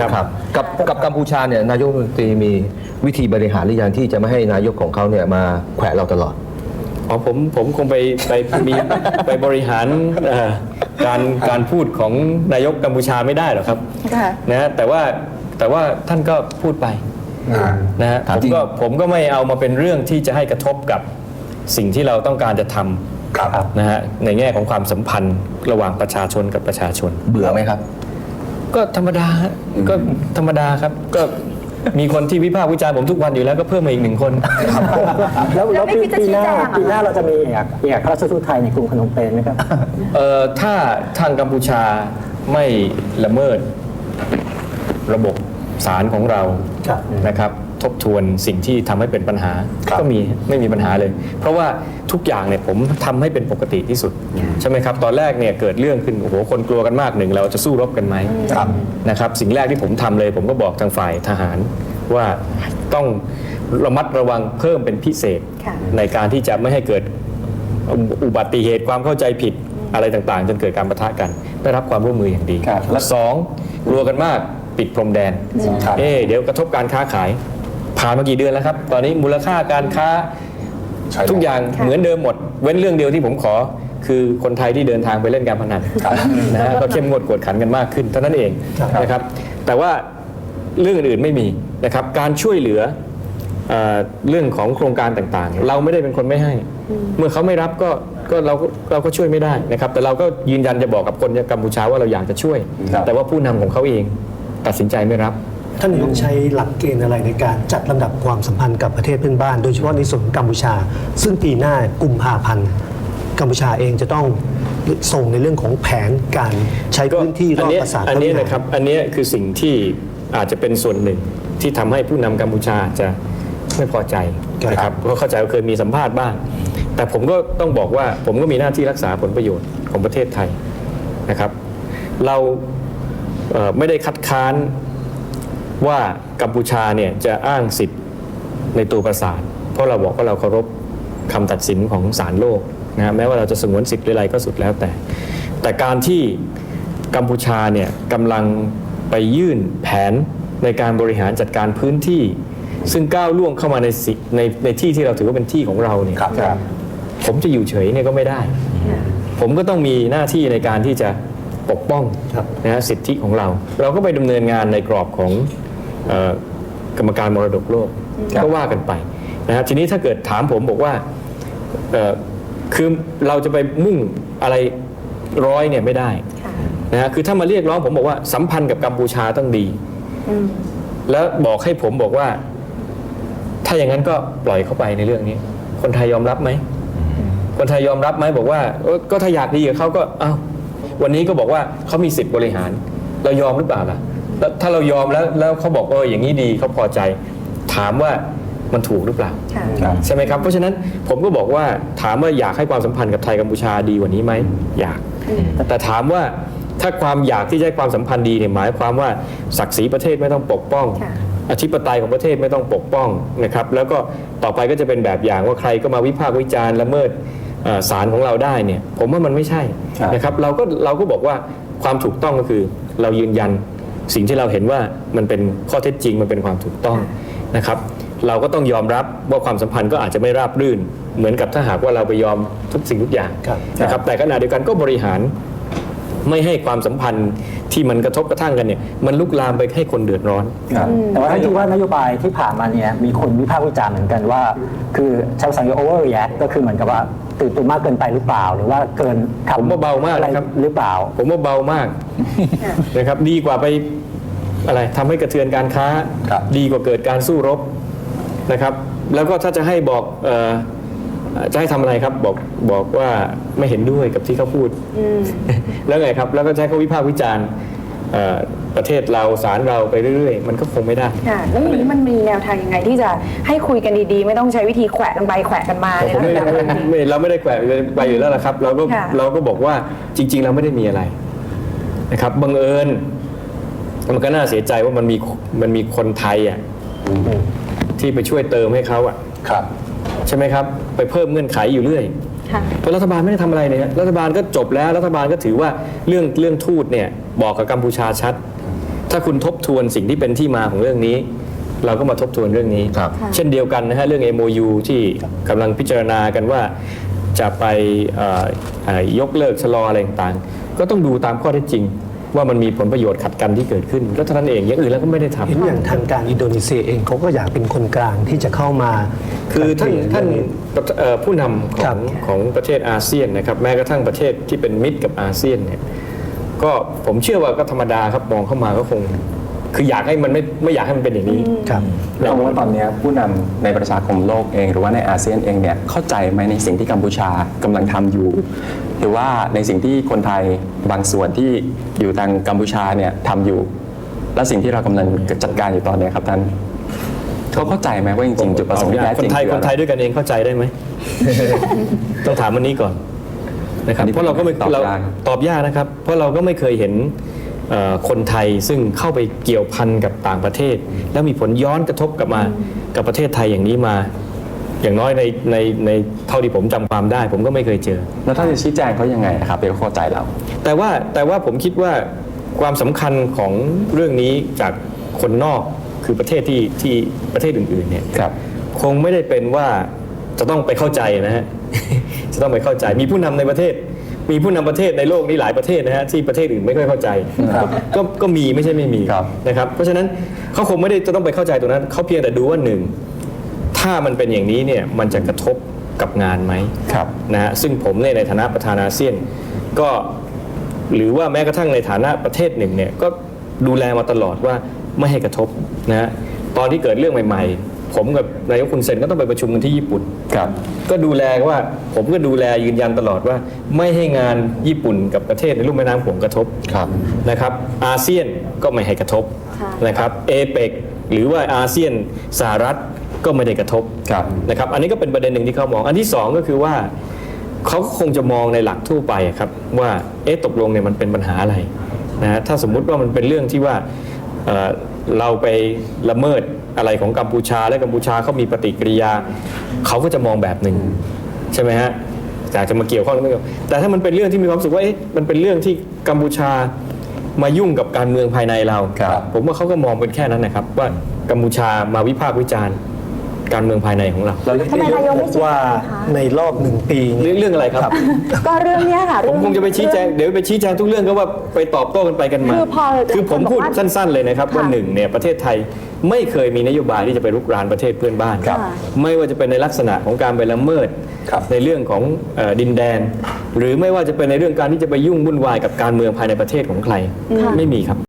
ครับกับกับกัมพูชาเนี่ยนายกรัฐมนตรีมีวิธีบริหารหรือยังที่จะไม่ให้นายกของเขาเนี่ยมาแขวะเราตลอด อ๋อผมผมคงไปไปมีไปบริหารเอ่อการการพูดของนายกกัมพูชาไม่ได้หรอกครับค่ะ นะฮะแต่ว่าแต่ว่าท่านก็พูดไปนะฮะถามผมจริงก็ผมก็ไม่เอามาเป็นเรื่องที่จะให้กระทบกับสิ่งที่เราต้องการจะทำนะฮะในแง่ของความสัมพันธ์ระหว่างประชาชนกับประชาชน เบื่อไหมครับ ก็ธรรมดาฮะก็ธรรมดาครับ ก็มีคนที่วิพากษ์วิจารณ์ผมทุกวันอยู่แล้วก็เพิ่มมาอีกหนึ่งคน แล้วแล้แล้ววไม่ปีคิดจะปีหน้าชี้แจงเหรอปีหน้าเราจะมีเอกเอกราชทูตไทยในกรุงพนมเปญไหมครับ เอ่อถ้าทางกัมพูชาไม่ละเมิดระบบศาลของเราครับ นะครับ ทบทวนสิ่งที่ทำให้เป็นปัญหาครับก็มีไม่มีปัญหาเลย เพราะว่าทุกอย่างเนี่ยผมทำให้เป็นปกติที่สุด ใช่ไหมครับ ตอนแรกเนี่ยเกิดเรื่องขึ้นโอ้โหคนกลัวกันมากหนึ่งเราจะสู้รบกันไหมครับนะครับสิ่งแรกที่ผมทำเลย ผมก็บอกทางฝ่ายทหารว่าต้องระมัดระวังเพิ่มเป็นพิเศษค่ะในการที่จะไม่ให้เกิดอุบัติเหตุความเข้าใจผิดอะไรต่างๆ จนเกิดการประทะกัน ได้รับความร่วมมืออย่างดีครับและสองกลัวกันมากปิดพรมแดนครับเอ๊ะเดี๋ยวกระทบการค้าขาย ผ่านมากี่เดือนแล้วครับ ตอนนี้มูลค่าการค้าทุกอย่างค่ะเหมือนเดิมหมด เว้นเรื่องเดียวที่ผมขอคือคนไทยที่เดินทางไปเล่นการพนันนะฮะก็เข้มงวดกวดขันกันมากขึ้นเท่านั้นเองนะครับ แต่ว่าเรื่องอื่นๆไม่มีนะครับ การช่วยเหลือเอ่อเรื่องของโครงการต่างๆ เราไม่ได้เป็นคนไม่ให้ เมื่อเขาไม่รับก็ก็เราก็เราก็ช่วยไม่ได้นะครับ แต่เราก็ยืนยันจะบอกกับคนกัมพูชาว่าเราอยากจะช่วยครับแต่ว่าผู้นำของเขาเองตัดสินใจไม่รับ ท่านนายกใช้หลักเกณฑ์อะไรในการจัดลำดับความสัมพันธ์กับประเทศเพื่อนบ้าน โดยเฉพาะในส่วนของกัมพูชา ซึ่งปีหน้ากุมภาพันธ์กัมพูชาเองจะต้องส่งในเรื่องของแผนการใช้พื้นที่รอบเยปราสาทอันเนี้ยพวิหานะครับอันเนี้ยคือสิ่งที่อาจจะเป็นส่วนหนึ่งที่ทำให้ผู้นำกัมพูชาจะไม่พอใจนะครับเพราะเข้าใจว่าเคยมีสัมภาษณ์บ้างแต่ผมก็ต้องบอกว่าผมก็มีหน้าที่รักษาผลประโยชน์ของประเทศไทยนะครับ เราเอ่อไม่ได้คัดค้าน ว่ากัมพูชาเนี่ยจะอ้างสิทธิ์ในตัวปราสาท เพราะเราบอกว่าเราเคารพคำตัดสินของศาลโลกนะฮะแม้ว่าเราจะสงวนสิทธิ์หรืออะไรก็สุดแล้วแต่ แต่การที่กัมพูชาเนี่ยกำลังไปยื่นแผนในการบริหารจัดการพื้นที่ ซึ่งก้าวล่วงเข้ามาในสิในในที่ที่เราถือว่าเป็นที่ของเราเนี่ยครับครับผมจะอยู่เฉยเนี่ยก็ไม่ได้ ผมก็ต้องมีหน้าที่ในการที่จะปกป้องครับนะฮะสิทธิของเรา เราก็ไปดำเนินงานในกรอบของเอ่อ กรรมการมรดกโลกครับก็ว่ากันไปนะฮะทีนี้ถ้าเกิดถามผมบอกว่าเอ่อคือเราจะไปมุ่งอะไรร้อยเนี่ยไม่ได้ค่ะนะฮะคือถ้ามาเรียกร้องผมบอกว่าสัมพันธ์กับกัมพูชาต้องดีอืมแล้วบอกให้ผมบอกว่า ถ้าอย่างนั้นก็ปล่อยเข้าไปในเรื่องนี้ คนไทยยอมรับไหมคนไทยยอมรับไหมบอกว่าเอ้อก็ถ้าอยากดีกับเขาก็เอ้าวันนี้ก็บอกว่าเขามีสิทธิ์บริหาร เรายอมหรือเปล่าล่ะแล้ว ถ้าเรายอมแล้วแล้วเขาบอกเอออย่างนี้ดีเขาพอใจ ถามว่ามันถูกหรือเปล่า ค่ะ ครับ ใช่ไหมครับเพราะฉะนั้นผมก็บอกว่าถามว่าอยากให้ความสัมพันธ์กับไทยกัมพูชาดีกว่านี้ไหมอยาก แต่ถามว่าถ้าความอยากที่จะให้ความสัมพันธ์ดีเนี่ยหมายความว่าศักดิ์ศรีประเทศไม่ต้องปกป้อง ค่ะ อธิปไตยของประเทศไม่ต้องปกป้องนะครับ แล้วก็ต่อไปก็จะเป็นแบบอย่างว่าใครก็มาวิพากษ์วิจารณ์ละเมิดเอ่อศาลของเราได้เนี่ย ผมว่ามันไม่ใช่ครับนะครับ เราก็เราก็บอกว่าความถูกต้องก็คือเรายืนยัน สิ่งที่เราเห็นว่ามันเป็นข้อเท็จจริงมันเป็นความถูกต้องนะครับเราก็ต้องยอมรับว่าความสัมพันธ์ก็อาจจะไม่ราบรื่น เหมือนกับถ้าหากว่าเราไปยอมทุกสิ่งทุกอย่างครับนะครับแต่ขณะเดียวกันก็บริหาร ไม่ให้ความสัมพันธ์ที่มันกระทบกระทั่งกันเนี่ยมันลุกลามไปให้คนเดือดร้อนครับแต่ว่าท่านคิดว่านโยบายที่ผ่านมาเนี่ยมีคนวิพากษ์วิจารณ์เหมือนกันว่า คือใช้ภาษาอังกฤษ overreact ก็คือเหมือนกับว่าตื่นตัวมากเกินไปหรือเปล่า หรือว่าเกินคำผมว่าเบามากอะไรนะครับหรือเปล่า ผมว่าเบามากนะครับดีกว่าไปอะไรทำให้กระเทือนการค้าครับดีกว่าเกิดการสู้รบนะครับ แล้วก็ถ้าจะให้บอกเออ จะให้ทำอะไรครับบอกบอกว่าไม่เห็นด้วยกับที่เขาพูดแล้วไงครับ แล้วก็จะให้เขาวิพากษ์วิจารณ์เอ่อประเทศเราสารเราไปเรื่อย ๆ มันก็คงไม่ได้ ค่ะแล้วอย่างนี้มันมีแนวทางยังไงที่จะให้คุยกันดีๆ ไม่ต้องใช้วิธีแขวะกันไปแขวะกันมาผมไม่เนี่ยไม่ไม่ไม่เราไม่ได้แขวะไปอยู่แล้วละครับ เราก็ค่ะ เราก็บอกว่าจริง ๆ เราไม่ได้มีอะไรนะครับบังเอิญมันก็น่าเสียใจว่ามันมีมันมีคนไทยอะที่ไปช่วยเติมให้เขาอะ ครับ ใช่ไหมครับ ไปเพิ่มเงื่อนไขอยู่เรื่อยค่ะเพราะรัฐบาลไม่ได้ทำอะไรเลยฮะรัฐบาลก็จบแล้วรัฐบาลก็ถือว่าเรื่องเรื่องทูตเนี่ยบอกกับกัมพูชาชัด ถ้าคุณทบทวนสิ่งที่เป็นที่มาของเรื่องนี้ เราก็มาทบทวนเรื่องนี้ครับเช่นเดียวกันนะฮะเรื่อง MOU ที่กำลังพิจารณากันว่าจะไปเอ่อเอ่อยกเลิกชะลออะไรต่างๆก็ต้องดูตามข้อเท็จจริง ว่ามันมีผลประโยชน์ขัดกันที่เกิดขึ้นก็เท่านั้นเองอย่างอื่นแล้วก็ไม่ได้ทำเห็นอย่างทางการอินโดนีเซียเองเขาก็อยากเป็นคนกลางที่จะเข้ามา คือท่านท่านเอ่อผู้นำขครัองบของประเทศอาเซียนนะครับแม้กระทั่งประเทศที่เป็นมิตรกับอาเซียนเนี่ยก็ผมเชื่อว่าก็ธรรมดาครับมองเข้ามาก็คง คืออยากให้มันไม่ไม่อยากให้มันเป็นอย่างนี้ครับเราว่าตอนเนี้ยผู้นำในประชาคมโลกเอง หรือว่าในอาเซียนเองเนี่ยเข้าใจไหมในสิ่งที่กัมพูชากำลังทำอยู่ หรือว่าในสิ่งที่คนไทยบางส่วนที่อยู่ทางกัมพูชาเนี่ยทำอยู่ และสิ่งที่เรากำลังจัดการอยู่ตอนเนี้ยครับท่านเขาเข้าใจไหมว่าจริงๆจุดประสงค์ที่แท้จครินงไทยคือคอะนไรไทยด้วยกันเองเข้าใจได้ไหมต้องถามวันนี้ก่อนนะครับอันนี้เพราะเราก็ไม่ตอบเรายากตอบยากนะครับ เพราะเราก็ไม่เคยเห็นเอ่อ คนไทยซึ่งเข้าไปเกี่ยวพันกับต่างประเทศ แล้วมีผลย้อนกระทบกลับมากับประเทศไทยอย่างนี้มา อย่างน้อยในในในเท่าที่ผมจำความได้ ผมก็ไม่เคยเจอ แล้วถ้าจะชี้แจงเขายังไงนะครับเดี๋ยวเขาเข้าใจเรา แต่ว่าแต่ว่าผมคิดว่าความสำคัญของเรื่องนี้จากคนนอกคือประเทศที่ที่ประเทศอื่นๆเนี่ยครับคงไม่ได้เป็นว่าจะต้องไปเข้าใจนะฮะจะต้องไปเข้าใจมีผู้นำในประเทศ มีผู้นำประเทศในโลกนี้หลายประเทศนะฮะที่ประเทศอื่นไม่ค่อยเข้าใจก็ก็มีไม่ใช่ไม่มีครับนะครับเพราะฉะนั้นเขาคงไม่ได้จะต้องไปเข้าใจตรงนั้นเขาเพียงแต่ดูว่าหนึ่งถ้ามันเป็นอย่างนี้เนี่ยมันจะกระทบกับงานไหมครับนะฮะซึ่งผมเนี่ยในฐานะประธานอาเซียน ก็หรือว่าแม้กระทั่งในฐานะประเทศหนึ่งเนี่ยก็ดูแลมาตลอดว่าไม่ให้กระทบนะฮะตอนที่เกิดเรื่องใหม่ ๆ ผมกับนายกคุณเซนก็ต้องไปประชุมกันที่ญี่ปุ่น ครับก็ดูแลว่าผมก็ดูแลยืนยันตลอดว่า ไม่ให้งานญี่ปุ่นกับประเทศในลุ่มแม่น้ำโขงกระทบครับ นะครับ อาเซียนก็ไม่ให้กระทบค่ะ นะครับเอเปกหรือว่าอาเซียนสหรัฐก็ไม่ได้กระทบครับ นะครับ อันนี้ก็เป็นประเด็นหนึ่งที่เขามอง อันที่สองก็คือว่า เขาก็คงจะมองในหลักทั่วไปอะครับว่าเอ๊ะตกลงเนี่ยมันเป็นปัญหาอะไรนะฮะถ้าสมมุติว่ามันเป็นเรื่องที่ว่าเอ่อเราไปละเมิด อะไรของกัมพูชา และกัมพูชาเขามีปฏิกิริยา เขาก็จะมองแบบหนึ่งใช่ไหมฮะอยากจะมาเกี่ยวข้องหรือไม่เกี่ยวแต่ถ้ามันเป็นเรื่องที่มีความรู้สึกว่าเอ๊ะมันเป็นเรื่องที่กัมพูชามายุ่งกับการเมืองภายในเรา ครับ ผมว่าเขาก็มองเป็นแค่นั้นนะครับ ว่ากัมพูชามาวิพากษ์วิจารณ์ การเมืองภายในของเราแล้วทำไมนายกไม่ชี้ว่าแจงคะ ในรอบหนึ่งปีเรื่องเรื่องอะไรครับ ก็เรื่องเนี้ยค่ะผมคงจะไปชี้แจงเดี๋ยวไปชี้แจงทุกเรื่องก็ว่าไปตอบโต้กันไปกันมาคือพอคือผมพูดสั้นๆเลยนะครับค่ะว่าหนึ่งเนี่ยประเทศไทยไม่เคยมีนโยบายที่จะไปรุกรานประเทศเพื่อนบ้านครับไม่ว่าจะเป็นในลักษณะของการไปละเมิดครับในเรื่องของเอ่อดินแดน หรือไม่ว่าจะเป็นในเรื่องการที่จะไปยุ่งวุ่นวายกับการเมืองภายในประเทศของใครไม่มีครับ